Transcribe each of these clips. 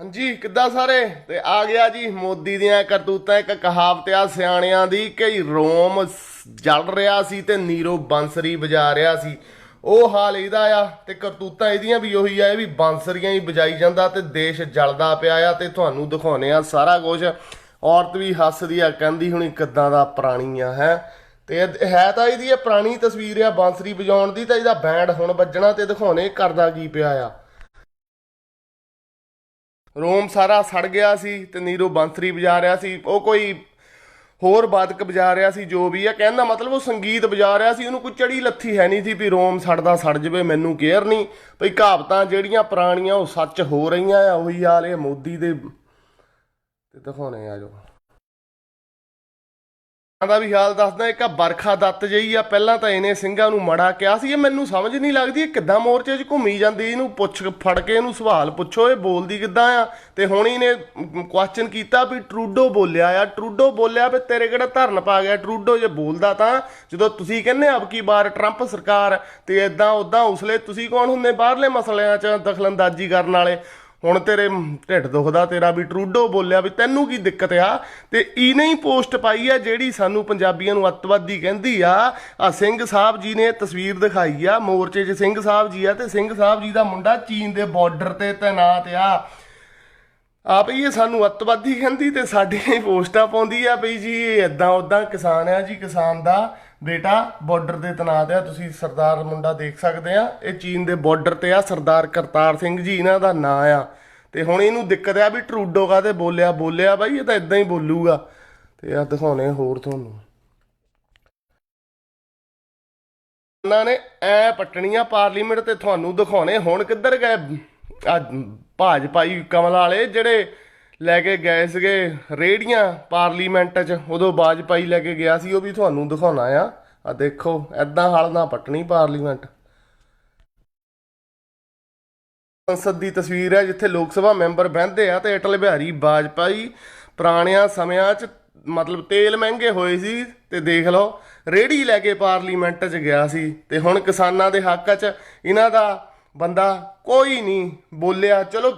ਹਾਂਜੀ, ਕਿੱਦਾਂ ਸਾਰੇ? ਤੇ ਆ ਗਿਆ ਜੀ ਮੋਦੀ ਦੀਆਂ ਕਰਤੂਤਾਂ, ਇੱਕ ਕਹਾਵਤ ਆ, ਸਿਆਣਿਆਂ ਦੀ ਕਿ ਰੋਮ ਜਲ ਰਿਹਾ ਸੀ ਤੇ ਨੀਰੋ ਬਾਂਸਰੀ ਵਜਾ ਰਿਹਾ ਸੀ। ਉਹ ਹਾਲ ਇਹਦਾ ਆ ਤੇ ਕਰਤੂਤਾਂ ਇਹਦੀਆਂ ਵੀ ਉਹੀ ਆ, ਇਹ ਵੀ ਬਾਂਸਰੀਆਂ ਹੀ ਵਜਾਈ ਜਾਂਦਾ ਤੇ ਦੇਸ਼ ਜਲਦਾ ਪਿਆ ਆ ਤੇ ਤੁਹਾਨੂੰ ਦਿਖਾਉਨੇ ਆ ਸਾਰਾ ਕੁਝ ਔਰਤ ਵੀ ਹੱਸਦੀ ਆ, ਕਹਿੰਦੀ ਹੁਣੀ ਕਿੱਦਾਂ ਦਾ ਪ੍ਰਾਣੀ ਆ, ਹੈ। ਤੇ ਇਹ- ਹੈ ਤਾਂ ਇਹਦੀ ਇਹ ਪੁਰਾਣੀ ਤਸਵੀਰ ਆ ਬਾਂਸਰੀ ਵਜਾਉਣ ਦੀ ਤਾਂ ਇਹਦਾ ਬੈਂਡ ਹੁਣ ਵੱਜਣਾ ਤੇ ਦਿਖਾਉਣੇ ਕਰਦਾ ਕੀ ਪਿਆ ਆ। ਰੋਮ ਸਾਰਾ ਸੜ ਗਿਆ ਸੀ ਤੇ ਨੀਰੋ ਬੰਸਰੀ ਵਜਾ ਰਿਹਾ ਸੀ। ਉਹ ਕੋਈ ਹੋਰ ਬਾਦਕ ਵਜਾ ਰਿਹਾ ਸੀ, ਜੋ ਵੀ ਆ। ਕਹਿੰਦਾ ਮਤਲਬ ਉਹ ਸੰਗੀਤ ਵਜਾ ਰਿਹਾ ਸੀ। ਉਹਨੂੰ ਕੋਈ ਚੜੀ ਲੱਥੀ ਹੈ ਨਹੀਂ ਸੀ ਵੀ ਰੋਮ ਸੜਦਾ ਸੜ ਜਵੇ, ਮੈਨੂੰ ਕੇਅਰ ਨਹੀਂ। ਭਈ ਕਹਾਵਤਾਂ ਜਿਹੜੀਆਂ ਪੁਰਾਣੀਆਂ ਉਹ ਸੱਚ ਹੋ ਰਹੀਆਂ ਆ, ਉਹੀ ਆਲੇ ਮੋਦੀ ਦੇ ਤੇ ਦਿਖਾਉਣੇ ਆ ਜੋ। ਦਾ ਵੀ ਹਾਲ ਦੱਸਦਾ ਇੱਕ ਆ ਬਰਖਾ ਦੱਤ ਜਈ ਆ। ਪਹਿਲਾਂ ਤਾਂ ਇਹਨੇ ਸਿੰਘਾਂ ਨੂੰ ਮੜਾ ਕਿਹਾ ਸੀ, ਇਹ ਮੈਨੂੰ ਸਮਝ ਨਹੀਂ ਲੱਗਦੀ, ਇਹ ਕਿੱਦਾਂ ਮੋਰਚੇ 'ਚ ਘੁੰਮੀ ਜਾਂਦੀ, ਇਹਨੂੰ ਪੁੱਛ ਫੜ ਕੇ ਇਹਨੂੰ ਸਵਾਲ ਪੁੱਛੋ, ਇਹ ਬੋਲਦੀ ਕਿੱਦਾਂ ਆ? ਤੇ ਹੁਣ ਇਹਨੇ ਕੁਐਸਚਨ ਕੀਤਾ ਵੀ ਟਰੂਡੋ ਬੋਲਿਆ ਆ, ਟਰੂਡੋ ਬੋਲਿਆ ਵੀ ਤੇਰੇ ਕਿਹੜਾ ਧਰਨ ਪਾ ਗਿਆ, ਟਰੂਡੋ ਜੇ ਬੋਲਦਾ ਤਾਂ ਜਦੋਂ ਤੁਸੀਂ ਕਹਿੰਦੇ ਅਬ ਕੀ ਬਾਰ, ਟਰੰਪ ਸਰਕਾਰ ਤੇ ਇਦਾਂ ਉਦਾਂ ਉਸਲੇ, ਤੁਸੀਂ ਕੌਣ ਹੁੰਦੇ ਬਾਹਰਲੇ ਮਸਲਿਆਂ 'ਚ ਦਖਲਅੰਦਾਜ਼ੀ ਕਰਨ ਵਾਲੇ? ਹੁਣ ਤੇਰੇ ਢਿੱਡ ਦੁਖਦਾ, ਤੇਰਾ ਵੀ ਟਰੂਡੋ ਬੋਲਿਆ ਵੀ ਤੈਨੂੰ ਕੀ ਦਿੱਕਤ ਆ? ਤੇ ਇਹਨੇ ਹੀ ਪੋਸਟ ਪਾਈ ਆ ਜਿਹੜੀ ਸਾਨੂੰ ਪੰਜਾਬੀਆਂ ਨੂੰ ਅੱਤਵਾਦੀ ਕਹਿੰਦੀ ਆ। ਆ ਸਿੰਘ ਸਾਹਿਬ ਜੀ ਨੇ ਤਸਵੀਰ ਦਿਖਾਈ ਆ, ਮੋਰਚੇ 'ਚ ਸਿੰਘ ਸਾਹਿਬ ਜੀ ਆ ਤੇ ਸਿੰਘ ਸਾਹਿਬ ਜੀ ਦਾ ਮੁੰਡਾ ਚੀਨ ਦੇ ਬਾਰਡਰ ਤੇ ਤੈਨਾਤ ਆ। ਆਪ ਇਹ ਸਾਨੂੰ ਅੱਤਵਾਦੀ ਕਹਿੰਦੀ ਤੇ ਸਾਡੀਆਂ ਹੀ ਪੋਸਟਾਂ ਪਾਉਂਦੀ ਆ ਬਈ ਜੀ, ਇਹ ਇਦਾਂ ਉਦਾਂ ਕਿਸਾਨ ਆ ਜੀ, ਕਿਸਾਨ ਦਾ ਬੇਟਾ ਬਾਰਡਰ ਦੇ ਤੈਨਾਤ ਆ, ਤੁਸੀਂ ਸਰਦਾਰ ਮੁੰਡਾ ਦੇਖ ਸਕਦੇ ਆ। ਇਹ ਚੀਨ ਦੇ ਬਾਰਡਰ ਤੇ ਆ, ਸਰਦਾਰ ਕਰਤਾਰ ਸਿੰਘ ਜੀ, ਇਹਨਾਂ ਦਾ ਨਾਂ ਆ। ਤੇ ਹੁਣ ਇਹਨੂੰ ਦਿੱਕਤ ਆ ਵੀ ਟਰੂਡੋ ਕਾਤੇ ਬੋਲਿਆ? ਬੋਲਿਆ ਬਾਈ, ਇਹ ਤਾਂ ਇਦਾਂ ਹੀ ਬੋਲੂਗਾ। ਤੇ ਆ ਦਿਖਾਉਣੇ ਹੋਰ ਤੁਹਾਨੂੰ। ਉਹਨਾਂ ਨੇ ਐ ਪੱਟਣੀਆਂ ਪਾਰਲੀਮੈਂਟ ਤੇ ਤੁਹਾਨੂੰ ਦਿਖਾਉਣੇ। ਹੁਣ ਕਿੱਧਰ ਗਏ? ਆ ਭਾਜਪਾਈ ਕਮਲ ਵਾਲੇ, ਜਿਹੜੇ ਲੈ ਕੇ ਗਏ ਸੀਗੇ ਰੇੜੀਆਂ ਪਾਰਲੀਮੈਂਟ 'ਚ। ਉਦੋਂ ਬਾਜਪਾਈ ਲੈ ਕੇ ਗਿਆ ਸੀ, ਉਹ ਵੀ ਤੁਹਾਨੂੰ ਦਿਖਾਉਣਾ ਆ। ਆ ਦੇਖੋ ਐਦਾਂ ਹਲ ਨਾ ਪੱਟਣੀ ਪਾਰਲੀਮੈਂਟ। ਸੰਸਦ ਦੀ ਤਸਵੀਰ ਹੈ, ਜਿੱਥੇ ਲੋਕ ਸਭਾ ਮੈਂਬਰ ਬਹਿੰਦੇ ਆ ਤੇ ਅਟਲ ਬਿਹਾਰੀ ਬਾਜਪਾਈ ਪੁਰਾਣਿਆਂ ਸਮਿਆਂ 'ਚ ਮਤਲਬ ਤੇਲ ਮਹਿੰਗੇ ਹੋਏ ਸੀ ਤੇ ਦੇਖ ਲਓ ਰੇੜੀ ਲੈ ਕੇ ਪਾਰਲੀਮੈਂਟ 'ਚ ਗਿਆ ਸੀ। ਤੇ ਹੁਣ ਕਿਸਾਨਾਂ ਦੇ ਹੱਕ 'ਚ ਇਹਨਾਂ ਦਾ ਬੰਦਾ ਕੋਈ ਨਹੀਂ ਬੋਲਿਆ, ਚਲੋ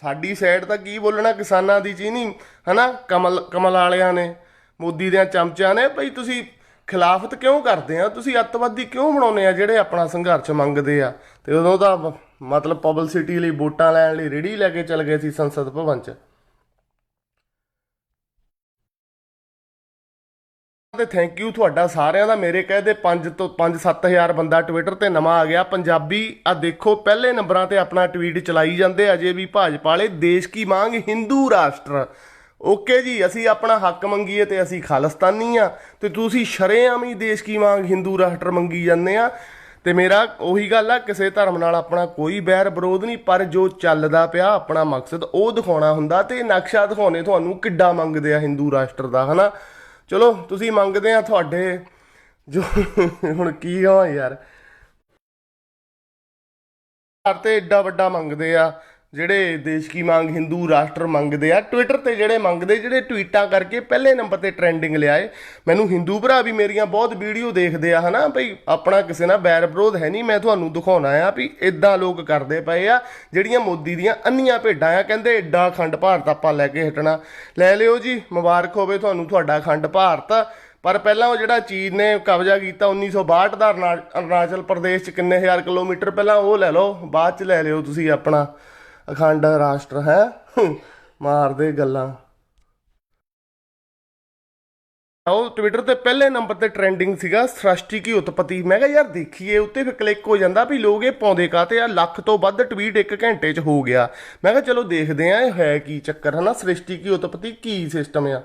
ਸਾਡੀ ਸਾਈਡ ਤਾਂ ਕੀ ਬੋਲਣਾ ਕਿਸਾਨਾਂ ਦੀ ਚੀਨੀ? ਹਨਾ? ਕਮਲ ਕਮਲ ਵਾਲਿਆਂ ਨੇ, ਮੋਦੀ ਦੇ ਚਮਚਿਆਂ ਨੇ ਭਈ ਤੁਸੀਂ ਖਿਲਾਫਤ ਕਿਉਂ ਕਰਦੇ ਆ? ਤੁਸੀਂ ਅੱਤਵਾਦੀ ਕਿਉਂ ਬਣਾਉਨੇ ਆ ਜਿਹੜੇ ਆਪਣਾ ਸੰਘਰਸ਼ ਮੰਗਦੇ ਆ? ਤੇ ਉਦੋਂ ਤਾਂ ਮਤਲਬ ਪਬਲਿਸਿਟੀ ਲਈ ਵੋਟਾਂ ਲੈਣ ਲਈ ਰੇੜੀ ਲੈ ਕੇ ਚਲ ਗਏ ਸੀ ਸੰਸਦ ਭਵਨ 'ਚ। ਤੇ ਥੈਂਕ ਯੂ ਤੁਹਾਡਾ ਸਾਰਿਆਂ ਦਾ। ਮੇਰੇ ਕਹੇ 5 ਤੋਂ 5-7000 ਬੰਦਾ ਟਵਿੱਟਰ ਤੇ ਨਵਾਂ ਆ ਗਿਆ। ਪੰਜਾਬੀ ਆ ਦੇਖੋ, ਪਹਿਲੇ ਨੰਬਰਾਂ ਤੇ ਆਪਣਾ ਟਵੀਟ ਚਲਾਈ ਜਾਂਦੇ। ਅਜੇ ਵੀ ਭਾਜਪਾ ਵਾਲੇ, ਦੇਸ਼ ਕੀ ਮੰਗ ਹਿੰਦੂ ਰਾਸ਼ਟਰ। ਓਕੇ ਜੀ, ਅਸੀਂ ਆਪਣਾ ਹੱਕ ਮੰਗੀਏ ਤੇ ਅਸੀਂ ਖਾਲਿਸਤਾਨੀ ਆ। ਤੇ ਤੁਸੀਂ ਸ਼ਰੇਆਮ ਹੀ ਦੇਸ਼ ਕੀ ਮੰਗ ਹਿੰਦੂ ਰਾਸ਼ਟਰ ਮੰਗੀ ਜਾਂਦੇ ਆ। ਤੇ ਮੇਰਾ ਉਹੀ ਗੱਲ ਆ, ਕਿਸੇ ਧਰਮ ਨਾਲ ਆਪਣਾ ਕੋਈ ਬੈਰ ਵਿਰੋਧ ਨਹੀਂ, ਪਰ ਜੋ ਚੱਲਦਾ ਪਿਆ, ਆਪਣਾ ਮਕਸਦ ਉਹ ਦਿਖਾਉਣਾ ਹੁੰਦਾ ਤੇ ਨਕਸ਼ਾ ਦਿਖਾਉਣੇ ਤੁਹਾਨੂੰ ਕਿੱਡਾ ਮੰਗਦੇ ਆ ਹਿੰਦੂ ਰਾਸ਼ਟਰ ਦਾ, ਹਨਾ? ਚਲੋ, ਤੁਸੀਂ ਮੰਗਦੇ ਆ ਤੁਹਾਡੇ। ਜੋ, ਹੁਣ ਕੀ ਕਹਾਂ ਯਾਰ। ਘਰ ਤੇ ਏਡਾ ਵੱਡਾ ਮੰਗਦੇ ਆ। ਜਿਹੜੇ ਦੇਸ਼ ਕੀ ਮੰਗ, ਹਿੰਦੂ ਰਾਸ਼ਟਰ ਮੰਗਦੇ ਆ ਟਵਿੱਟਰ ਤੇ ਜਿਹੜੇ ਮੰਗਦੇ, ਜਿਹੜੇ ਟਵੀਟਾਂ ਕਰਕੇ ਪਹਿਲੇ ਨੰਬਰ ਤੇ ਟ੍ਰੈਂਡਿੰਗ ਲਿਆਏ। ਮੈਨੂੰ ਹਿੰਦੂ ਭਰਾ ਵੀ ਮੇਰੀਆਂ ਬਹੁਤ ਵੀਡੀਓ ਦੇਖਦੇ ਆ, ਹਨਾ? ਭਈ ਆਪਣਾ ਕਿਸੇ ਨਾਲ ਬੈਰ ਵਿਰੋਧ ਹੈ ਨਹੀਂ, ਮੈਂ ਤੁਹਾਨੂੰ ਦਿਖਾਉਣਾ ਆ ਵੀ ਇਦਾਂ ਲੋਕ ਕਰਦੇ ਪਏ ਆ, ਜਿਹੜੀਆਂ ਮੋਦੀ ਦੀਆਂ ਅੰਨੀਆਂ ਭੇਡਾਂ ਆ, ਕਹਿੰਦੇ ਏਡਾ ਖੰਡ ਭਾਰਤ ਆਪਾਂ ਲੈ ਕੇ ਹਟਣਾ। ਲੈ ਲਿਓ ਜੀ, ਮੁਬਾਰਕ ਹੋਵੇ ਤੁਹਾਨੂੰ ਤੁਹਾਡਾ ਖੰਡ ਭਾਰਤ। ਪਰ ਪਹਿਲਾਂ ਉਹ ਜਿਹੜਾ ਚੀਨ ਨੇ ਕਬਜ਼ਾ ਕੀਤਾ 1962 ਦਾ ਅਰੁਣਾ- ਅਰੁਣਾਚਲ ਪ੍ਰਦੇਸ਼ ਚ ਕਿੰਨੇ ਹਜ਼ਾਰ ਕਿਲੋਮੀਟਰ ਪਹਿਲਾਂ ਉਹ ਲੈ ਲਓ, ਬਾਅਦ ਚ ਲੈ ਲਿਓ ਤੁਸੀਂ ਆਪਣਾ। ਅਖੰਡ ਰਾਸ਼ਟਰ ਹੈ। ਮਾਰਦੇ ਗੱਲਾਂ। ਉਹ ਟਵਿੱਟਰ ਤੇ ਪਹਿਲੇ ਨੰਬਰ ਤੇ ਟ੍ਰੈਂਡਿੰਗ ਸੀਗਾ, ਸ੍ਰਸ਼ਟੀ ਕੀ ਉਤਪਤੀ? ਮੈਂ ਕਿਹਾ, ਯਾਰ ਦੇਖੀਏ, ਉੱਤੇ ਫਿਰ ਕਲਿੱਕ ਹੋ ਜਾਂਦਾ ਵੀ ਲੋਕ ਇਹ ਪਾਉਂਦੇ ਕਾਤੇ ਆ? ਲੱਖ ਤੋਂ ਵੱਧ ਟਵੀਟ ਇੱਕ ਘੰਟੇ 'ਚ ਹੋ ਗਿਆ। ਮੈਂ ਕਿਹਾ, ਚਲੋ ਦੇਖਦੇ ਆ, ਇਹ ਹੈ ਕੀ ਚੱਕਰ? ਹਨਾ, ਸ੍ਰਿਸ਼ਟੀ ਕੀ ਉਤਪਤੀ? ਕੀ ਸਿਸਟਮ ਆ?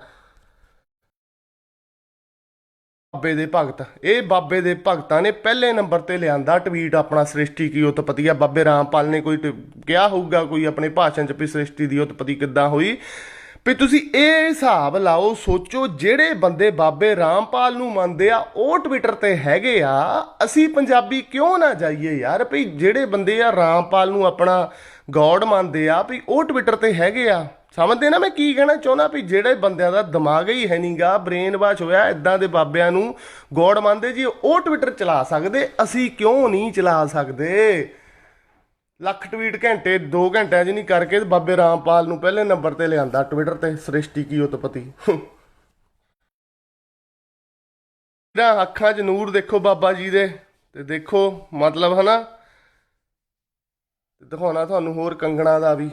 ਬਾਬੇ ਦੇ ਭਗਤ। ਇਹ ਬਾਬੇ ਦੇ ਭਗਤਾਂ ਨੇ ਪਹਿਲੇ ਨੰਬਰ ਤੇ ਲਿਆਂਦਾ ਟਵੀਟ ਆਪਣਾ ਸ੍ਰਿਸ਼ਟੀ ਕੀ ਉਤਪਤੀ ਆ। ਬਾਬੇ ਰਾਮਪਾਲ ਨੇ ਕੋਈ ਟ- ਕਿਹਾ ਹੋਊਗਾ ਕੋਈ ਆਪਣੇ ਭਾਸ਼ਣ ਚ ਵੀ ਸ੍ਰਿਸ਼ਟੀ ਦੀ ਉਤਪਤੀ ਕਿੱਦਾਂ ਹੋਈ? ਵੀ ਤੁਸੀਂ ਇਹ ਹਿਸਾਬ ਲਾਓ, ਸੋਚੋ ਜਿਹੜੇ ਬੰਦੇ ਬਾਬੇ ਰਾਮਪਾਲ ਨੂੰ ਮੰਨਦੇ ਆ, ਉਹ ਟਵਿੱਟਰ ਤੇ ਹੈਗੇ ਆ। ਅਸੀਂ ਪੰਜਾਬੀ ਕਿਉਂ ਨਾ ਜਾਈਏ ਯਾਰ? ਵੀ ਜਿਹੜੇ ਬੰਦੇ ਆ ਰਾਮਪਾਲ ਨੂੰ ਆਪਣਾ ਗੋਡ ਮੰਨਦੇ ਆ, ਵੀ ਉਹ ਟਵਿੱਟਰ ਤੇ ਹੈਗੇ ਆ। ਸਮਝਦੇ ਨਾ ਮੈਂ ਕੀ ਕਹਿਣਾ ਚਾਹੁੰਦਾ ਵੀ ਜਿਹੜੇ ਬੰਦਿਆਂ ਦਾ ਦਿਮਾਗ ਹੀ ਹੈ ਨਹੀਂਗਾ ਬ੍ਰੇਨ ਵਾਸ਼ ਹੋਇਆ ਇਦਾਂ ਦੇ ਬਾਬਿਆਂ ਨੂੰ ਗੋਡ ਮੰਨਦੇ ਜੀ, ਉਹ ਟਵਿੱਟਰ ਚਲਾ ਸਕਦੇ, ਅਸੀਂ ਕਿਉਂ ਨਹੀਂ ਚਲਾ ਸਕਦੇ? ਲੱਖ ਟਵੀਟ ਘੰਟੇ 2 ਘੰਟਿਆਂ 'ਚ ਨਹੀਂ ਕਰਕੇ ਬਾਬੇ ਰਾਮਪਾਲ ਨੂੰ ਪਹਿਲੇ ਨੰਬਰ ਤੇ ਲਿਆਂਦਾ ਟਵਿੱਟਰ ਤੇ ਸ੍ਰਿਸ਼ਟੀ ਕੀ ਉਤਪਤੀ ਜਿਹੜਾ ਅੱਖਾਂ 'ਚ ਨੂਰ ਦੇਖੋ ਬਾਬਾ ਜੀ ਦੇ, ਤੇ ਦੇਖੋ ਮਤਲਬ ਹਨਾ? ਤੇ ਦਿਖਾਉਣਾ ਤੁਹਾਨੂੰ ਹੋਰ ਕੰਗਣਾ ਦਾ ਵੀ।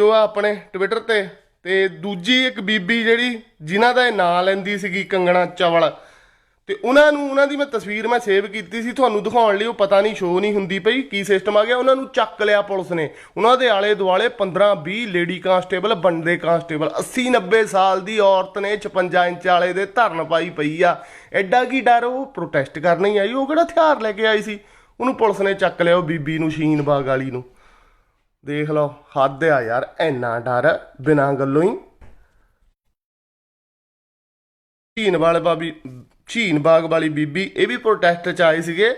ਉਹ ਆ ਆਪਣੇ ਟਵਿੱਟਰ ਤੇ ਤੇ ਦੂਜੀ ਇੱਕ ਬੀਬੀ ਜਿਹੜੀ ਜਿਨ੍ਹਾਂ ਦਾ ਇਹ ਨਾਂ ਲੈਂਦੀ ਸੀਗੀ ਕੰਗਣਾ ਚਵਲ, ਤੇ ਉਹਨਾਂ ਨੂੰ, ਉਹਨਾਂ ਦੀ ਮੈਂ ਤਸਵੀਰ ਮੈਂ ਸੇਵ ਕੀਤੀ ਸੀ, ਤੁਹਾਨੂੰ ਦਿਖਾਉਣ ਲਈ, ਉਹ ਪਤਾ ਨਹੀਂ ਸ਼ੋ ਨਹੀਂ ਹੁੰਦੀ ਪਈ, ਕੀ ਸਿਸਟਮ ਆ ਗਿਆ, ਉਹਨਾਂ ਨੂੰ ਚੱਕ ਲਿਆ ਪੁਲਿਸ ਨੇ। ਉਹਨਾਂ ਦੇ ਆਲੇ ਦੁਆਲੇ 15 20 ਲੇਡੀ ਕਾਂਸਟੇਬਲ ਬੰਦੇ ਕਾਂਸਟੇਬਲ 80 90 ਸਾਲ ਦੀ ਔਰਤ ਨੇ 56 ਇੰਚ ਵਾਲੇ ਦੇ ਧਰਨ ਪਾਈ ਪਈ ਆ। ਐਡਾ ਕੀ ਡਰ, ਉਹ ਪ੍ਰੋਟੈਸਟ ਕਰਨ ਹੀ ਆਈ, ਉਹ ਕਿਹੜਾ ਹਥਿਆਰ ਲੈ ਕੇ ਆਈ ਸੀ? ਉਹਨੂੰ ਪੁਲਿਸ ਨੇ ਚੱਕ ਲਿਆ, ਉਹ ਬੀਬੀ ਨੂੰ ਸ਼ੀਨ ਬਾਗ ਵਾਲੀ ਨੂੰ। ਦੇਖ ਲਓ, ਹੱਦ ਆ ਯਾਰ ਐਨਾ ਡਰ, ਬਿਨਾਂ ਗੱਲੋਂ ਹੀ। ਝੀਨ ਵਾਲੇ ਬਾਬੀ, ਝੀਨ ਬਾਗ ਵਾਲੀ ਬੀਬੀ, ਇਹ ਵੀ ਪ੍ਰੋਟੈਸਟ ਚ ਆਏ ਸੀਗੇ।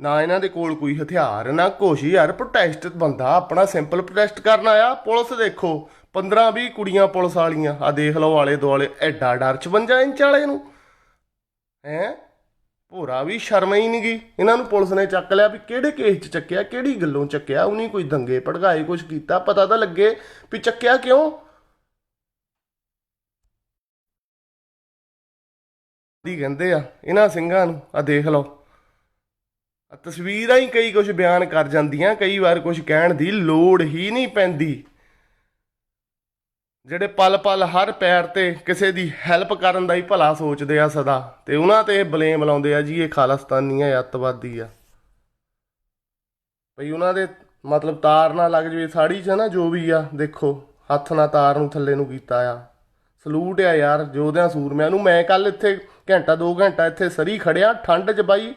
ਨਾ ਇਹਨਾਂ ਦੇ ਕੋਲ ਕੋਈ ਹਥਿਆਰ, ਨਾ ਕੁਛ ਯਾਰ ਪ੍ਰੋਟੈਸਟ ਬੰਦਾ ਆਪਣਾ ਸਿੰਪਲ ਪ੍ਰੋਟੈਸਟ ਕਰਨ ਆਇਆ। ਪੁਲਿਸ ਦੇਖੋ 15 20 ਕੁੜੀਆਂ ਪੁਲਿਸ ਵਾਲੀਆਂ। ਆ ਦੇਖ ਲਓ ਆਲੇ ਦੁਆਲੇ ਐਡਾ ਡਰ 56 ਇੰਚ ਵਾਲੇ ਨੂੰ। ਹੈ? ਭੋਰਾ ਵੀ ਸ਼ਰਮ ਹੀ ਨਹੀਂ ਗਈ ਇਹਨਾਂ ਨੂੰ ਪੁਲਿਸ ਨੇ ਚੱਕ ਲਿਆ ਵੀ ਕਿਹੜੇ ਕੇਸ 'ਚ ਚੱਕਿਆ, ਕਿਹੜੀ ਗੱਲੋਂ ਚੱਕਿਆ, ਉਹਨੇ ਕੋਈ ਦੰਗੇ, ਭੜਕਾਏ ਕੁਝ ਕੀਤਾ, ਪਤਾ ਤਾਂ ਲੱਗੇ ਵੀ ਚੱਕਿਆ ਕਿਉਂ। ਦੀ ਕਹਿੰਦੇ ਆ ਇਹਨਾਂ ਸਿੰਘਾਂ ਨੂੰ? ਆ ਦੇਖ ਲਓ। ਤਸਵੀਰਾਂ ਹੀ ਕਈ ਕੁਝ ਬਿਆਨ ਕਰ ਜਾਂਦੀਆਂ, ਕਈ ਵਾਰ ਕੁਝ ਕਹਿਣ ਦੀ ਲੋੜ ਹੀ ਨਹੀਂ ਪੈਂਦੀ। ਜਿਹੜੇ ਪਲ ਪਲ ਹਰ ਪੈਰ ਤੇ ਕਿਸੇ ਦੀ ਹੈਲਪ ਕਰਨ ਦਾ ਹੀ ਭਲਾ ਸੋਚਦੇ ਆ ਸਦਾ, ਤੇ ਉਹਨਾਂ ਤੇ ਬਲੇਮ ਲਾਉਂਦੇ ਆ ਜੀ, ਇਹ ਖਾਲਸਤਾਨੀ ਆ ਅੱਤਵਾਦੀ ਆ। ਭਈ ਉਹਨਾਂ ਦੇ ਮਤਲਬ ਤਾਰ ਨਾ ਲੱਗ ਜਵੇ, ਸਾੜੀ 'ਚ ਨਾ ਜੋ ਵੀ ਆ, ਦੇਖੋ, ਹੱਥ ਨਾਲ ਤਾਰ ਨੂੰ ਥੱਲੇ ਨੂੰ ਕੀਤਾ ਆ। ਸਲੂਟ ਆ ਯਾਰ ਯੋਧਿਆਂ ਸੂਰਮਿਆਂ ਨੂੰ ਮੈਂ ਕੱਲ ਇੱਥੇ ਘੰਟਾ 2 ਘੰਟਾ ਇੱਥੇ ਸਰੀ ਖੜਿਆ, ਠੰਡ 'ਚ ਬਾਈ,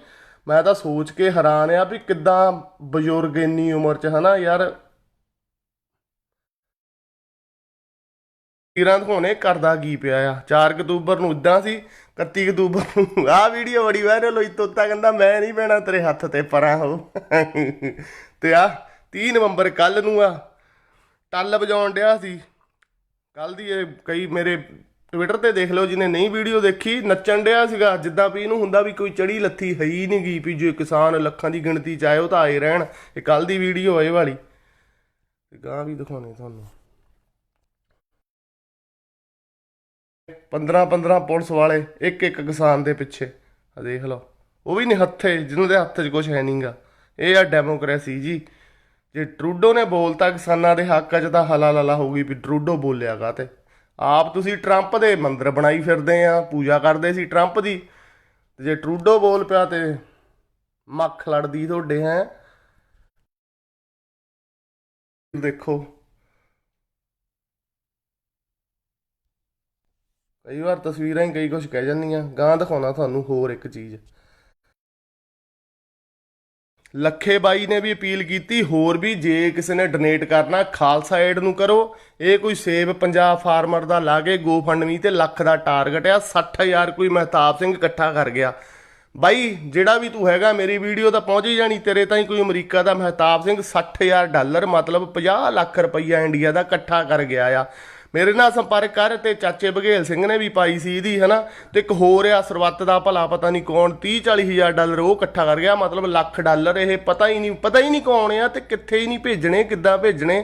ਮੈਂ ਤਾਂ ਸੋਚ ਕੇ ਹੈਰਾਨ ਆ ਵੀ ਕਿੱਦਾਂ ਬਜ਼ੁਰਗ ਇੰਨੀ ਉਮਰ 'ਚ, ਹਨਾ ਯਾਰ ਤੀਰਾਂ ਦਿਖਾਉਣੇ ਕਰਦਾ ਕੀ ਪਿਆ ਆ। 4 ਅਕਤੂਬਰ ਨੂੰ ਇਦਾਂ ਸੀ 31 ਅਕਤੂਬਰ ਨੂੰ। ਆਹ ਵੀਡੀਓ ਬੜੀ ਵਾਇਰਲ ਹੋਈ, ਤੋਤਾ ਕਹਿੰਦਾ, ਮੈਂ ਨਹੀਂ ਪੈਣਾ ਤੇਰੇ ਹੱਥ ਤੇ ਪਰਾਂ ਹੋ। ਤੇ ਆ 30 ਨਵੰਬਰ ਕੱਲ ਨੂੰ ਆ, ਟੱਲ ਵਜਾਉਣ ਡਿਆ ਸੀ। ਕੱਲ ਦੀ ਇਹ ਕਈ ਮੇਰੇ ਟਵਿੱਟਰ ਤੇ ਦੇਖ ਲਓ, ਜਿਹਨੇ ਨਹੀਂ ਵੀਡੀਓ ਦੇਖੀ, ਨੱਚਣ ਡਿਆ ਸੀਗਾ। ਜਿੱਦਾਂ ਵੀ ਇਹਨੂੰ ਹੁੰਦਾ ਵੀ ਕੋਈ ਚੜੀ ਲੱਥੀ ਹੈ ਹੀ ਨਹੀਂ ਗਈ ਵੀ ਜੇ ਕਿਸਾਨ ਲੱਖਾਂ ਦੀ ਗਿਣਤੀ ਚ ਆਏ, ਉਹ ਤਾਂ ਆਏ ਰਹਿਣ। ਇਹ ਕੱਲ ਦੀ ਵੀਡੀਓ ਇਹ ਵਾਲੀ। ਤੇ ਗਾਂ ਵੀ ਦਿਖਾਉਣੇ ਤੁਹਾਨੂੰ। 15 15 ਪੁਲਿਸ ਵਾਲੇ ਇੱਕ ਇੱਕ ਕਿਸਾਨ ਦੇ ਪਿੱਛੇ। ਆ ਦੇਖ ਲਓ। ਉਹ ਵੀ ਨਹੀਂ ਹੱਥੇ, ਜਿਹਨਾਂ ਦੇ ਹੱਥ 'ਚ ਕੁਝ ਹੈ ਨਹੀਂਗਾ ਇਹ ਆ ਡੈਮੋਕ੍ਰੇਸੀ ਜੀ। ਜੇ ਟਰੂਡੋ ਨੇ ਬੋਲਤਾ ਕਿਸਾਨਾਂ ਦੇ ਹੱਕ 'ਚ ਤਾਂ ਹਲਾ ਲਲਾ ਹੋਊਗੀ ਵੀ ਟਰੂਡੋ ਬੋਲਿਆਗਾ ਤੇ ਆਪ ਤੁਸੀਂ ਟਰੰਪ ਦੇ ਮੰਦਰ ਬਣਾਈ ਫਿਰਦੇ ਆ, ਪੂਜਾ ਕਰਦੇ ਸੀ ਟਰੰਪ ਦੀ। ਤੇ ਜੇ ਟਰੂਡੋ ਬੋਲ ਪਿਆ ਤੇ ਮੱਖ ਲੜਦੀ ਤੁਹਾਡੇ ਹੈ। ਦੇਖੋ। ਕਈ ਵਾਰ ਤਸਵੀਰਾਂ ਹੀ ਕਈ ਕੁਝ ਕਹਿ ਜਾਂਦੀਆਂ ਗਾਂ ਦਿਖਾਉਣਾ ਤੁਹਾਨੂੰ ਹੋਰ ਇੱਕ ਚੀਜ਼। ਲੱਖੇ ਬਾਈ ਨੇ ਵੀ ਅਪੀਲ ਕੀਤੀ, ਹੋਰ ਵੀ ਜੇ ਕਿਸੇ ਨੇ ਡੋਨੇਟ ਕਰਨਾ, ਖਾਲਸਾ ਏਡ ਨੂੰ ਕਰੋ। ਇਹ ਕੋਈ ਸੇਵ ਪੰਜਾਬ ਫਾਰਮਰ ਦਾ ਲਾ ਕੇ ਗੋਫੰਡਮੀ ਤੇ ਲੱਖ ਦਾ ਟਾਰਗੇਟ ਆ 60000 ਕੋਈ ਮਹਿਤਾਬ ਸਿੰਘ ਇਕੱਠਾ ਕਰ ਗਿਆ। ਬਾਈ, ਜਿਹੜਾ ਵੀ ਤੂੰ ਹੈਗਾ, ਮੇਰੀ ਵੀਡੀਓ ਤਾਂ ਪਹੁੰਚ ਹੀ ਜਾਣੀ, ਤੇਰੇ ਤਾਈਂ ਕੋਈ ਅਮਰੀਕਾ ਦਾ ਮਹਿਤਾਬ ਸਿੰਘ 60000 ਡਾਲਰ, ਮਤਲਬ 50 ਲੱਖ ਰੁਪਈਆ ਇੰਡੀਆ ਦਾ ਇਕੱਠਾ ਕਰ ਗਿਆ ਆ। ਮੇਰੇ ਨਾਲ ਸੰਪਰਕ ਕਰ ਤੇ ਚਾਚੇ ਬਘੇਲ ਸਿੰਘ ਨੇ ਵੀ ਪਾਈ ਸੀ ਇਹਦੀ, ਹਨਾ? ਤੇ ਇੱਕ ਹੋਰ ਆ ਸਰਬੱਤ ਦਾ ਭਲਾ, ਪਤਾ ਨਹੀਂ ਕੌਣ 30 40 ਹਜ਼ਾਰ ਡਾਲਰ ਉਹ ਇਕੱਠਾ ਕਰ ਗਿਆ, ਮਤਲਬ ਲੱਖ ਡਾਲਰ ਇਹ, ਪਤਾ ਹੀ ਨਹੀਂ, ਪਤਾ ਹੀ ਨਹੀਂ ਕੌਣ ਆ ਤੇ ਕਿੱਥੇ ਹੀ ਨਹੀਂ ਭੇਜਣੇ, ਕਿੱਦਾਂ ਭੇਜਣੇ।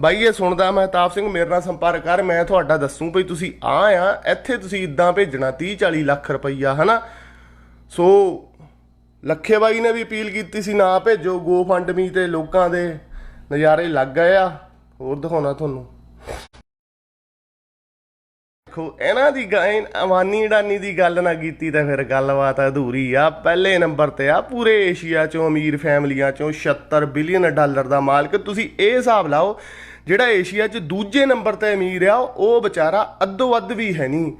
ਬਾਈ, ਇਹ ਸੁਣਦਾ ਮਹਿਤਾਬ ਸਿੰਘ, ਮੇਰੇ ਨਾਲ ਸੰਪਰਕ ਕਰ, ਮੈਂ ਤੁਹਾਡਾ ਦੱਸੂ ਭਈ ਤੁਸੀਂ ਆ ਆ, ਇੱਥੇ ਤੁਸੀਂ ਇਦਾਂ ਭੇਜਣਾ 30 40 ਲੱਖ ਰੁਪਈਆ, ਹਨਾ? ਸੋ ਲੱਖੇ ਬਾਈ ਨੇ ਵੀ ਅਪੀਲ ਕੀਤੀ ਸੀ, ਨਾ ਭੇਜੋ ਗੋ ਫੰਡ ਮੀ ਤੇ ਲੋਕਾਂ ਦੇ ਨਜ਼ਾਰੇ ਲੱਗ ਗਏ ਆ। ਹੋਰ ਦਿਖਾਉਣਾ ਤੁਹਾਨੂੰ। ਦੇਖੋ, ਇਹਨਾਂ ਦੀ ਗਾਇਨ ਅਵਾਨੀ ਡਾਨੀ ਦੀ ਗੱਲ ਨਾ ਕੀਤੀ ਤਾਂ ਫਿਰ ਗੱਲਬਾਤ ਅਧੂਰੀ ਆ। ਪਹਿਲੇ ਨੰਬਰ ਤੇ ਆ, ਪੂਰੇ ਏਸ਼ੀਆ ਚੋਂ, ਅਮੀਰ ਫੈਮਲੀਆਂ ਚੋਂ 76 ਬਿਲੀਅਨ ਡਾਲਰ ਦਾ ਮਾਲਕ। ਤੁਸੀਂ ਇਹ ਹਿਸਾਬ ਲਾਓ, ਜਿਹੜਾ ਏਸ਼ੀਆ 'ਚ ਦੂਜੇ ਨੰਬਰ ਤੇ ਅਮੀਰ ਆ, ਉਹ ਵਿਚਾਰਾ ਅੱਧੋ ਅੱਧ ਵੀ ਹੈ ਨਹੀਂ।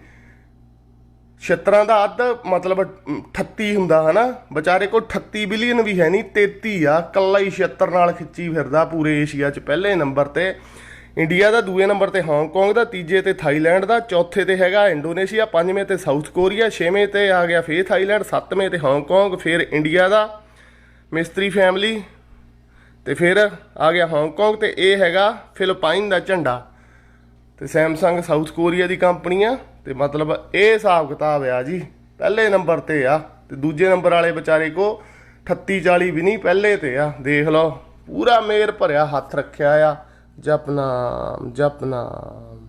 ਛਤਰਾਂ ਦਾ ਅੱਧ ਮਤਲਬ 38 ਹੁੰਦਾ, ਹਨਾ? ਵਿਚਾਰੇ ਕੋਲ 38 ਬਿਲੀਅਨ ਵੀ ਹੈ ਨਹੀਂ 33 ਆ। ਕੱਲਾ ਹੀ 76 ਨਾਲ ਖਿੱਚੀ ਫਿਰਦਾ ਪੂਰੇ ਏਸ਼ੀਆ 'ਚ ਪਹਿਲੇ ਨੰਬਰ ਤੇ। ਇੰਡੀਆ ਦਾ ਦੂਏ ਨੰਬਰ ਤੇ ਹਾਂਗਕਾਂਗ ਦਾ, ਤੀਜੇ ਤੇ ਥਾਈਲੈਂਡ ਦਾ, ਚੌਥੇ ਤੇ ਹੈਗਾ ਇੰਡੋਨੇਸ਼ੀਆ, ਪੰਜਵੇਂ ਤੇ ਸਾਊਥ ਕੋਰੀਆ, ਛੇਵੇਂ ਤੇ ਆ ਗਿਆ ਫੇਰ ਥਾਈਲੈਂਡ, ਸੱਤਵੇਂ ਤੇ ਹਾਂਗਕਾਂਗ ਫਿਰ ਇੰਡੀਆ ਦਾ ਮਿਸਤਰੀ ਫੈਮਿਲੀ ਤੇ ਫਿਰ ਆ ਗਿਆ ਹਾਂਗਕਾਂਗ ਤੇ ਇਹ ਹੈਗਾ ਫਿਲਪਾਈਨ ਦਾ ਝੰਡਾ ਤੇ ਸੈਮਸੰਗ ਸਾਊਥ ਕੋਰੀਆ ਦੀ ਕੰਪਨੀ ਆ ਤੇ ਮਤਲਬ ਇਹ ਹਿਸਾਬ ਕਿਤਾਬ ਆ ਜੀ, ਪਹਿਲੇ ਨੰਬਰ ਤੇ ਆ ਤੇ ਦੂਜੇ ਨੰਬਰ ਵਾਲੇ ਵਿਚਾਰੇ ਕੋ 38 40 ਵੀ ਨਹੀਂ, ਪਹਿਲੇ ਤੇ ਆ, ਦੇਖ ਲਓ, ਪੂਰਾ ਮੇਰ ਭਰਿਆ ਹੱਥ ਰੱਖਿਆ ਆ। ਜਪਨਾਮ ਜਪਨਾਮ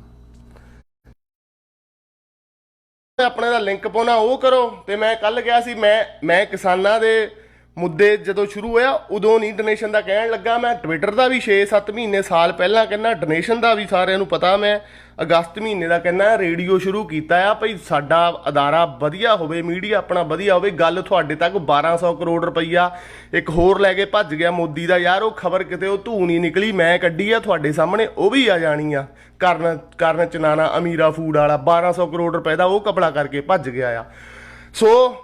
ਆਪਣੇ ਦਾ ਲਿੰਕ ਪਾਉਣਾ, ਉਹ ਕਰੋ। ਤੇ ਮੈਂ ਕੱਲ ਗਿਆ ਸੀ, ਮੈਂ ਮੈਂ ਕਿਸਾਨਾਂ ਦੇ ਮੁੱਦੇ ਜਦੋਂ ਸ਼ੁਰੂ ਹੋਇਆ, ਉਦੋਂ ਨਹੀਂ ਡੋਨੇਸ਼ਨ ਦਾ ਕਹਿਣ ਲੱਗਾ ਮੈਂ। ਟਵਿੱਟਰ ਦਾ ਵੀ 6-7 ਮਹੀਨੇ, ਸਾਲ ਪਹਿਲਾਂ ਕਹਿੰਦਾ ਡੋਨੇਸ਼ਨ ਦਾ ਵੀ ਸਾਰਿਆਂ ਨੂੰ ਪਤਾ ਮੈਂ। ਅਗਸਤ ਮਹੀਨੇ ਦਾ ਕਹਿੰਦਾ, ਰੇਡੀਓ ਸ਼ੁਰੂ ਕੀਤਾ ਆ, ਭਈ ਸਾਡਾ ਅਦਾਰਾ ਵਧੀਆ ਹੋਵੇ, ਮੀਡੀਆ ਆਪਣਾ ਵਧੀਆ ਹੋਵੇ, ਗੱਲ ਤੁਹਾਡੇ ਤੱਕ 1200 ਕਰੋੜ ਰੁਪਈਆ ਇੱਕ ਹੋਰ ਲੈ ਕੇ ਭੱਜ ਗਿਆ ਮੋਦੀ ਦਾ। ਯਾਰ, ਉਹ ਖਬਰ ਕਿਤੇ ਉਹ ਧੂ ਨਹੀਂ ਨਿਕਲੀ, ਮੈਂ ਕੱਢੀ ਆ, ਤੁਹਾਡੇ ਸਾਹਮਣੇ ਉਹ ਵੀ ਆ ਜਾਣੀ ਆ। ਕਰਨ ਕਰਨ ਚਨਾਨਾ ਅਮੀਰਾ ਫੂਡ ਵਾਲਾ 1200 ਕਰੋੜ ਰੁਪਏ ਦਾ ਉਹ ਕਪੜਾ ਕਰਕੇ ਭੱਜ ਗਿਆ ਆ। ਸੋ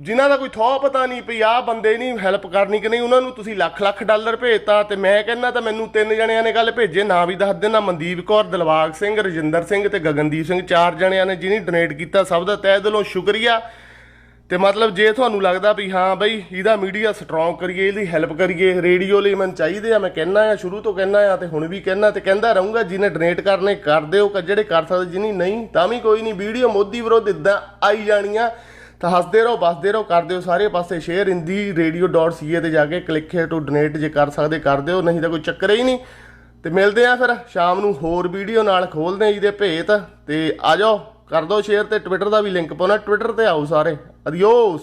ਜਿਨ੍ਹਾਂ ਦਾ ਕੋਈ ਥੋ ਪਤਾ ਨਹੀਂ ਪਈ ਆਹ ਬੰਦੇ ਨਹੀਂ ਹੈਲਪ ਕਰਨੀ ਕਿ ਨਹੀਂ, ਉਹਨਾਂ ਨੂੰ ਤੁਸੀਂ ਲੱਖ ਲੱਖ ਡਾਲਰ ਭੇਜਤਾ ਤੇ ਮੈਂ ਕਹਿੰਦਾ ਤਾਂ ਮੈਨੂੰ ਤਿੰਨ ਜਣਿਆਂ ਨੇ ਗੱਲ ਭੇਜੇ, ਨਾ ਵੀ ਦੱਸ ਦੇਣਾ ਮਨਦੀਪ ਕੌਰ, ਦਿਲਬਾਗ ਸਿੰਘ, ਰਜਿੰਦਰ ਸਿੰਘ ਤੇ ਗਗਨਦੀਪ ਸਿੰਘ, ਚਾਰ ਜਣਿਆਂ ਨੇ ਜਿਹਨੇ ਡੋਨੇਟ ਕੀਤਾ ਸਭ ਦਾ ਤਹਿ ਦਿਲੋਂ ਸ਼ੁਕਰੀਆ। ਤੇ ਮਤਲਬ ਜੇ ਤੁਹਾਨੂੰ ਲੱਗਦਾ ਵੀ ਹਾਂ ਬਈ ਇਹਦਾ ਮੀਡੀਆ ਸਟਰੋਂਗ ਕਰੀਏ, ਇਹਦੀ ਹੈਲਪ ਕਰੀਏ ਰੇਡੀਓ ਲਈ ਮੈਨੂੰ ਚਾਹੀਦੇ ਆ, ਮੈਂ ਕਹਿੰਦਾ ਆ ਸ਼ੁਰੂ ਤੋਂ ਕਹਿੰਦਾ ਆ ਤੇ ਹੁਣ ਵੀ ਕਹਿੰਦਾ ਤੇ ਕਹਿੰਦਾ ਰਹੂੰਗਾ, ਜਿਹਨੇ ਡੋਨੇਟ ਕਰਨੇ ਕਰ ਦਿਓ, ਕ- ਜਿਹੜੇ ਕਰ ਸਕਦੇ, ਜਿਹਨੇ ਨਹੀਂ, ਤਾਂ ਵੀ ਕੋਈ ਨਹੀਂ, ਵੀਡੀਓ ਮੋਦੀ ਵਿਰੋਧ ਇਦਾਂ ਆਈ ਜਾਣੀਆਂ ਤਾਂ ਹੱਸਦੇ ਰਹੋ ਬਸਦੇ ਰਹੋ, ਕਰ ਦਿਓ, ਸਾਰੇ ਪਾਸੇ ਸ਼ੇਅਰ ਹਿੰਦੀ radio.ca ਤੇ ਜਾ ਕੇ ਕਲਿੱਕ ਹੈ ਟੂ ਡੋਨੇਟ ਜੇ ਕਰ ਸਕਦੇ, ਕਰ ਦਿਓ, ਨਹੀਂ ਤਾਂ ਕੋਈ ਚੱਕਰ ਹੀ ਨਹੀਂ। ਤੇ ਮਿਲਦੇ ਆ ਫਿਰ ਸ਼ਾਮ ਨੂੰ ਹੋਰ ਵੀਡੀਓ ਨਾਲ, ਖੋਲਦੇ ਆ ਇਹਦੇ ਭੇਤ ਤੇ ਆ ਜਾਓ, ਕਰ ਦਿਓ ਸ਼ੇਅਰ ਤੇ ਟਵਿੱਟਰ ਦਾ ਵੀ ਲਿੰਕ ਪਾਉਣਾ ਟਵਿੱਟਰ ਤੇ ਆਓ ਸਾਰੇ। ਅਡੀਓਸ